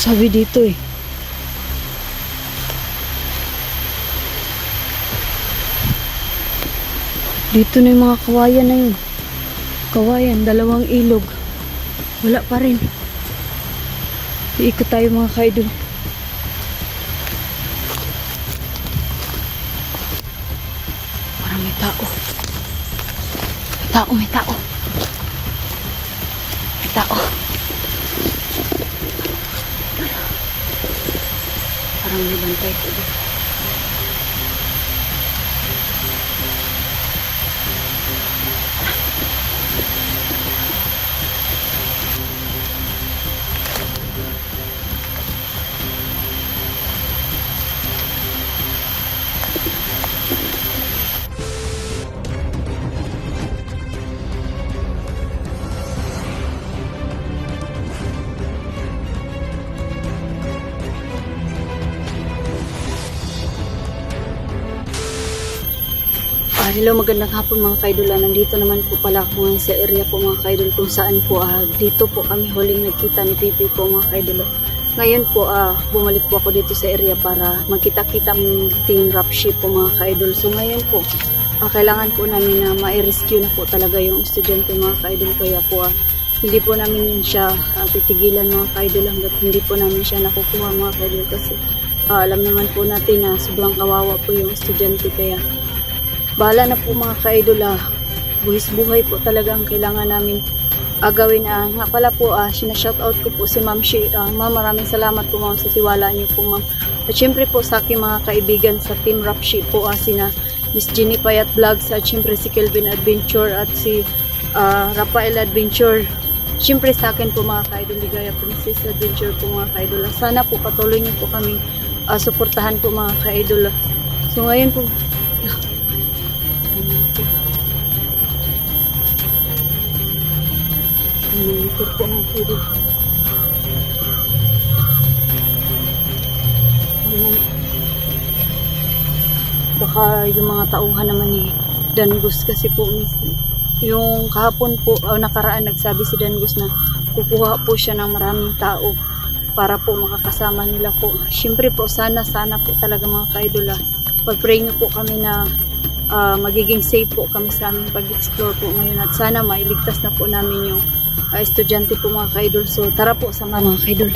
Sabi dito eh. Dito na yung mga kawayan na yun. Kawayan, dalawang ilog. Wala pa rin. Iikot tayo mga kaidol. Parang may tao. May tao, may tao. May tao. Parang Ah, hello, magandang hapon mga kaidol. Ah, Nandito naman po pala ako ngayon sa area po mga kaidol kung saan po ah, dito po kami huling nagkita ni Pipi po mga kaidol. Ngayon po ah, bumalik po ako dito sa area para magkita-kita ng team rap ship po mga kaidol. So ngayon po, ah, kailangan po namin na ma-rescue na po talaga yung estudyante mga kaidol. Kaya po ah, hindi po namin siya ah, titigilan mga kaidol hanggat hindi po namin siya nakukuha mga kaidol kasi ah, alam naman po natin na sobrang kawawa po yung estudyante kaya Bahala na po mga ka-idol ah. Buhis buhay po talaga ang kailangan namin ah, gawin. Ah, nga pala po, ah, sinashoutout ko po si Ma'am Shi. Ah, ma'am, maraming salamat po ma'am sa tiwala niyo po ma'am. At syempre po sa aking mga kaibigan sa Team Rap Shi po ah, sina Miss Jenny Payat Vlogs at syempre si Kelvin Adventure at si ah, Rafael Adventure. Syempre sa akin po mga ka-idol, Ligaya Princess Adventure po mga ka-idol. Sana po patuloy niyo po kami ah, suportahan po mga ka-idol. So ngayon po, Monitor po ang. Ayan. Baka yung mga tauhan naman ni Dangus kasi po yung kahapon po o nakaraan nagsabi si Dangus na kukuha po siya ng maraming tao para po makakasama nila po. Siyempre po sana sana po talaga mga kaidol ah, pag-pray niyo po kami na ah, magiging safe po kami sa aming pag-explore po ngayon at sana mailigtas na po namin yung uh, estudyante po mga kaidol. So tara po sa mga kaidol.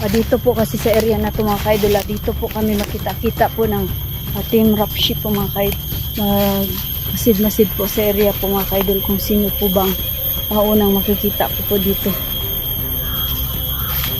Ah, dito po kasi sa area na to mga kaidol, ah, dito po kami makita-kita po ng ah, team rap ship po mga kaidol. Uh, masid-masid po sa area po mga kaidol kung sino po bang uh, unang makikita po po dito.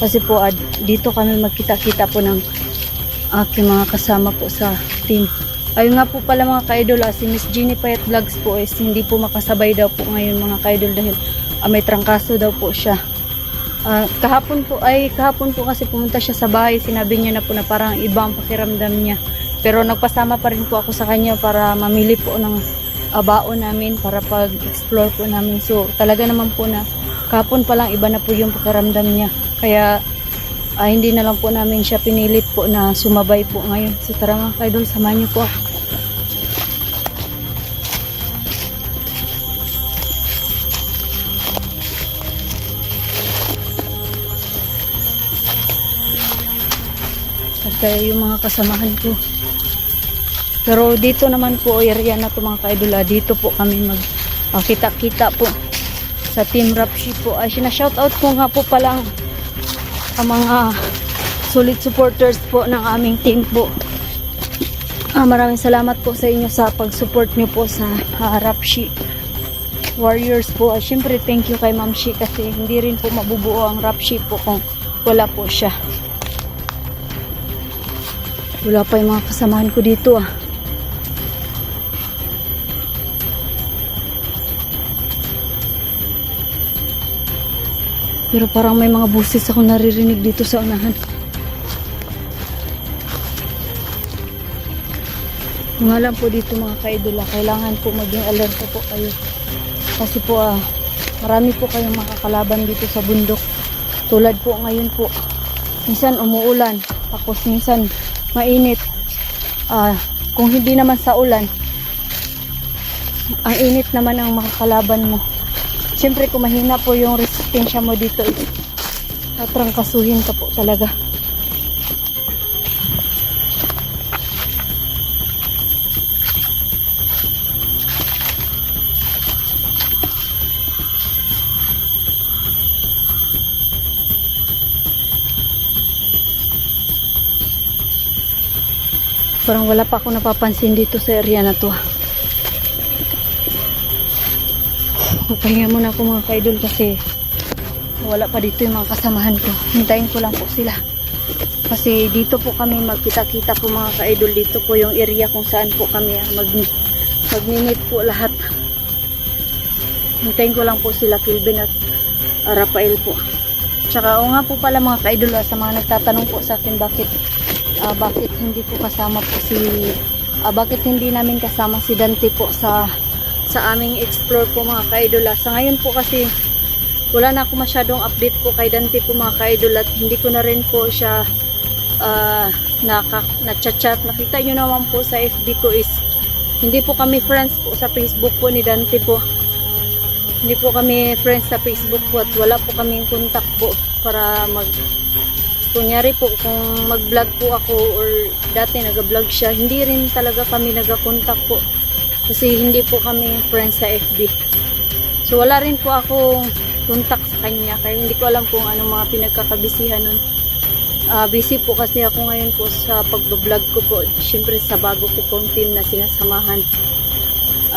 Kasi po ah, dito kami magkita-kita po ng aking mga kasama po sa team. Ayun nga po pala mga kaidol, ah, si Miss Jeannie Payat Vlogs po is hindi po makasabay daw po ngayon mga kaidol dahil ah, may trangkaso daw po siya. Ah, kahapon po ay kahapon po kasi pumunta siya sa bahay, sinabi niya na po na parang iba ang pakiramdam niya. Pero nagpasama pa rin po ako sa kanya para mamili po ng ah, baon namin para pag-explore po namin. So talaga naman po na kahapon pa lang iba na po yung pakiramdam niya. Kaya ah, hindi na lang po namin siya pinilit po na sumabay po ngayon. So tara mga kaidol, samahan niyo po ako. Kaya yung mga kasamahan ko. Pero dito naman po, area na to mga kaidol, ah, dito po kami mag ah, kita-kita po sa Team Rapshi po. Ay, sinashoutout ko nga po palang ang mga solid supporters po ng aming team po. Ah, maraming salamat po sa inyo sa pag-support nyo po sa uh, Rapshi Warriors po. Ah, Siyempre, thank you kay Ma'am Shi kasi hindi rin po mabubuo ang Rapshi po kung wala po siya. Wala pa yung mga kasamahan ko dito ah. Pero parang may mga busis ako naririnig dito sa unahan. Nga lang po dito mga kaidola, kailangan po maging alerto po kayo. Kasi po ah, marami po kayong makakalaban dito sa bundok. Tulad po ngayon po, minsan umuulan, tapos minsan mainit. Ah, kung hindi naman sa ulan, ang init naman ang makakalaban mo. Siyempre kung mahina po yung resistensya mo dito, At trangkasuhin ka po talaga. Parang wala pa ako napapansin dito sa area na to. Magpahinga muna ako mga ka-idol kasi wala pa dito yung mga kasamahan ko. Hintayin ko lang po sila. Kasi dito po kami magkita-kita po mga ka-idol. Dito po yung area kung saan po kami ah, mag magninit po lahat. Hintayin ko lang po sila Kilvin at ah, Rafael po. Tsaka o nga po pala mga ka-idol ah, sa mga nagtatanong po sa akin bakit ah, bakit hindi po kasama po si ah, bakit hindi namin kasama si Dante po sa sa aming explore po mga ka-idol. ah. Sa ngayon po kasi wala na ako masyadong update po kay Dante po mga ka-idol at hindi ko na rin po siya uh, naka, na-chat. Nakita nyo naman po sa FB ko is hindi po kami friends po sa Facebook po ni Dante po. Hindi po kami friends sa Facebook po at wala po kaming contact po para mag kunyari po kung mag-vlog po ako or dati nag-vlog siya, hindi rin talaga kami nag-contact po kasi hindi po kami friends sa FB. So wala rin po akong contact sa kanya kaya hindi ko alam kung anong mga pinagkakabisihan nun. Ah, busy po kasi ako ngayon po sa pag-vlog ko po. Siyempre sa bago ko pong team na sinasamahan.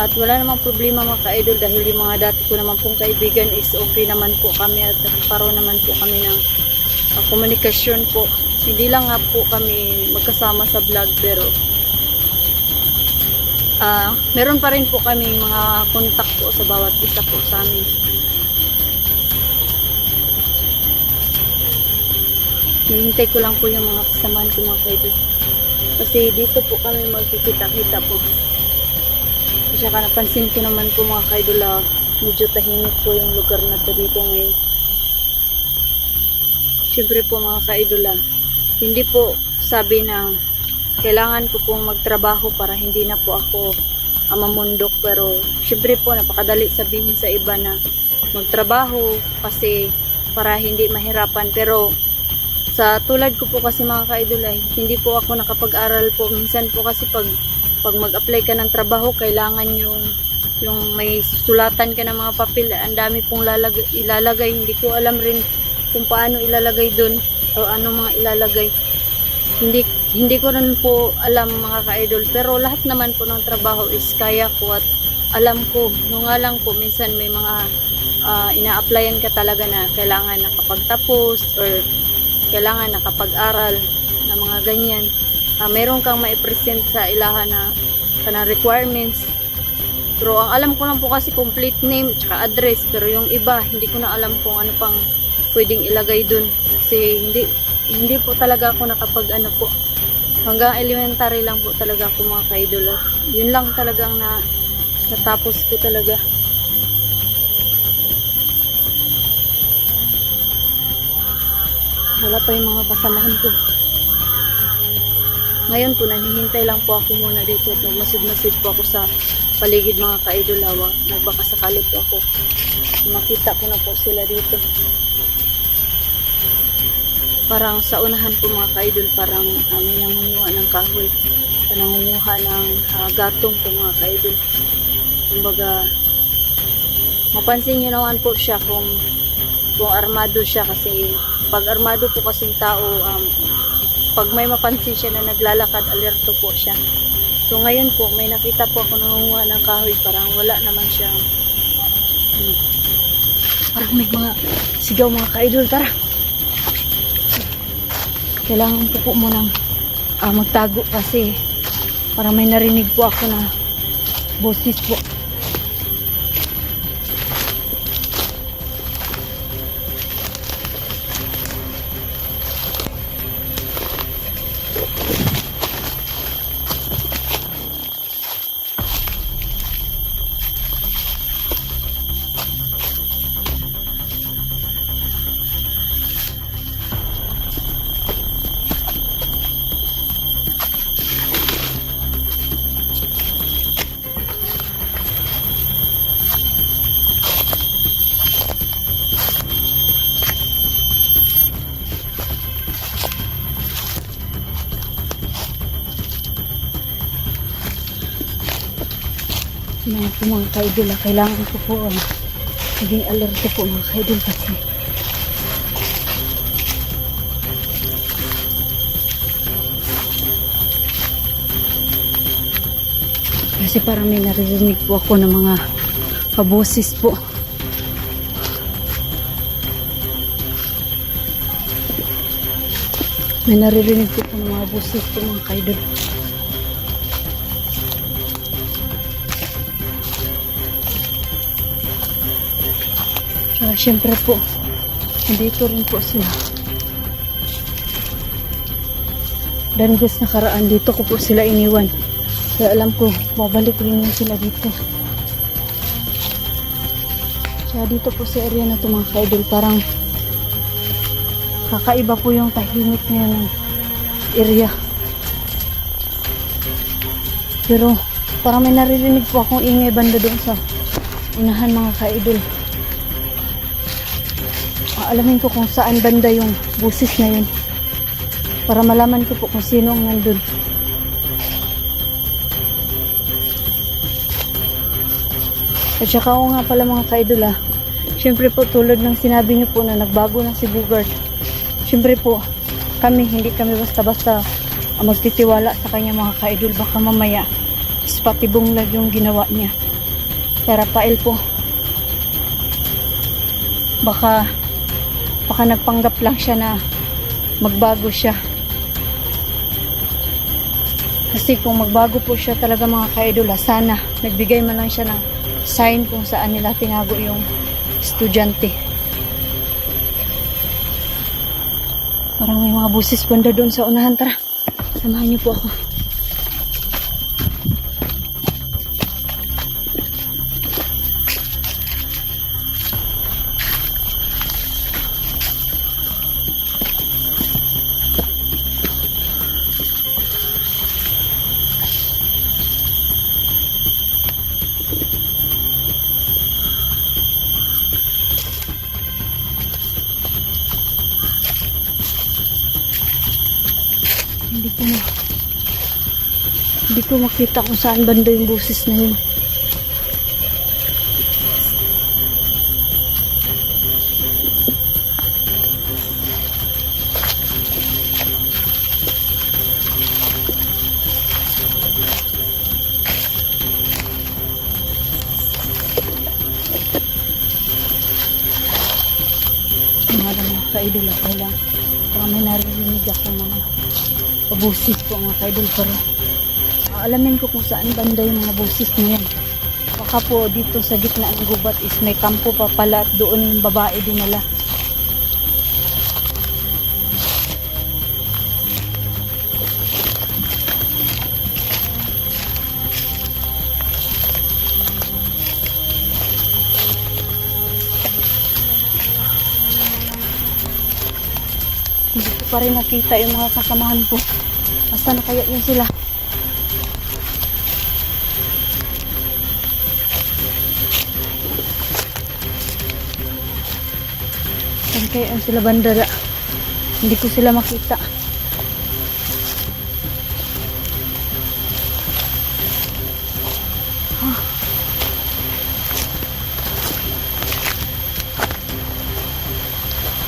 At wala namang problema mga ka-idol dahil yung mga dati ko naman pong kaibigan is okay naman po kami at nagkaroon naman po kami ng ah, komunikasyon po. Hindi lang nga po kami magkasama sa vlog pero ah meron pa rin po kami mga contact po sa bawat isa po sa amin. Hihintay ko lang po yung mga kasamaan ko mga kaibigan. Kasi dito po kami magkikita-kita po. Kasi ka napansin ko naman po mga kaidol ah, medyo tahimik po yung lugar na to dito ngayon. Siyempre po mga kaidol ah, hindi po sabi na kailangan ko pong magtrabaho para hindi na po ako mamundok pero siyempre po napakadali sabihin sa iba na magtrabaho kasi para hindi mahirapan. Pero sa tulad ko po kasi mga ka-idol ay hindi po ako nakapag-aral po. Minsan po kasi pag pag mag-apply ka ng trabaho kailangan yung yung may sulatan ka ng mga papel. Ang dami pong lalagay, ilalagay. Hindi ko alam rin kung paano ilalagay doon o ano mga ilalagay hindi hindi ko rin po alam mga ka-idol pero lahat naman po ng trabaho is kaya ko at alam ko no nga lang po minsan may mga ah, ina-applyan ka talaga na kailangan nakapagtapos or kailangan nakapag-aral na mga ganyan. Ah, meron kang ma-present sa ilaha na kanang requirements. Pero ang alam ko lang po kasi complete name at address. Pero yung iba, hindi ko na alam kung ano pang pwedeng ilagay dun. Kasi hindi, hindi po talaga ako nakapag ano po. Hanggang elementary lang po talaga ako mga ka-idol. Yun lang talagang na natapos ko talaga. wala pa yung mga kasamahan ko. Ngayon po, nanihintay lang po ako muna dito at nagmasid-masid po ako sa paligid mga kaidolawa. Nagbaka sakali po ako. Makita ko na po sila dito. Parang sa unahan po mga kaidol, parang uh, may nangunguha ng kahoy. Nangunguha ng ah, gatong po mga kaidol. Kumbaga, mapansin nyo naman po siya kung kung armado siya kasi pag armado po kasing tao, um, pag may mapansin siya na naglalakad, alerto po siya. So ngayon po, may nakita po ako nangunguha ng kahoy, parang wala naman siya. Hmm. Parang may mga sigaw mga ka-idol, tara. Kailangan po po munang ah, magtago kasi parang may narinig po ako na boses po. Nga po mga kaidol, kailangan ko po ah, maging alerto po mga kaidol kasi kasi parang may naririnig po ako ng mga kaboses po. May naririnig po po ng mga boses po mga kaidol. Kaya syempre po, dito rin po sila. Dan guys nakaraan dito ko po sila iniwan. Kaya alam ko, babalik rin yun sila dito. Kaya dito po sa area na ito mga kaidol, parang kakaiba po yung tahimik niya ng area. Pero parang may naririnig po akong ingay banda doon sa unahan mga kaidol. Alamin ko kung saan banda yung busis na yun. Para malaman ko po kung sino ang nandun. At saka ako nga pala mga kaidol ah. Siyempre po tulad ng sinabi niyo po na nagbago na si Bugard. Siyempre po kami hindi kami basta-basta magtitiwala sa kanya mga kaidol. Baka mamaya ispatibong lang yung ginawa niya. Kaya Rafael po baka baka nagpanggap lang siya na magbago siya. Kasi kung magbago po siya talaga mga kaidol, ah, sana nagbigay man lang siya ng sign kung saan nila tinago yung estudyante. Parang may mga busis banda doon sa unahan. Tara, samahan niyo po ako. Ko makita kung saan banda yung busis na yun. Kaidol ako lang. Parang may naririnig ako mga pabusis po mga kaidol pero aalamin ko kung saan banda yung mga busis na yan. Baka po dito sa gitna ng gubat is may kampo pa pala at doon yung babae dinala. Hindi ko pa rin nakita yung mga kasamahan ko. Basta na kaya yun sila. Kaya yun sila bandara? Hindi ko sila makita.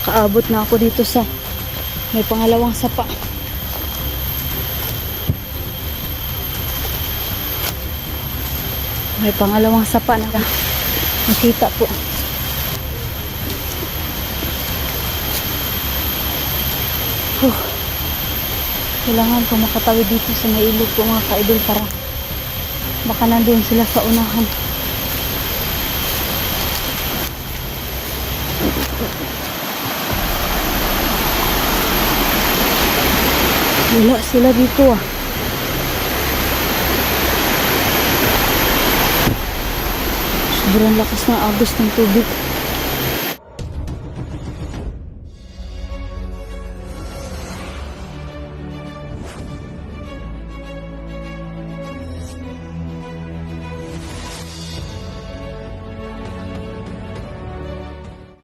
Kaabot na ako dito sa may pangalawang sapa. May pangalawang sapa na nakita po. Huh. Kailangan ko makatawid dito sa may ko mga kaidol para baka nandun sila sa unahan. Wala sila dito ah. Sobrang lakas ng agos ng tubig.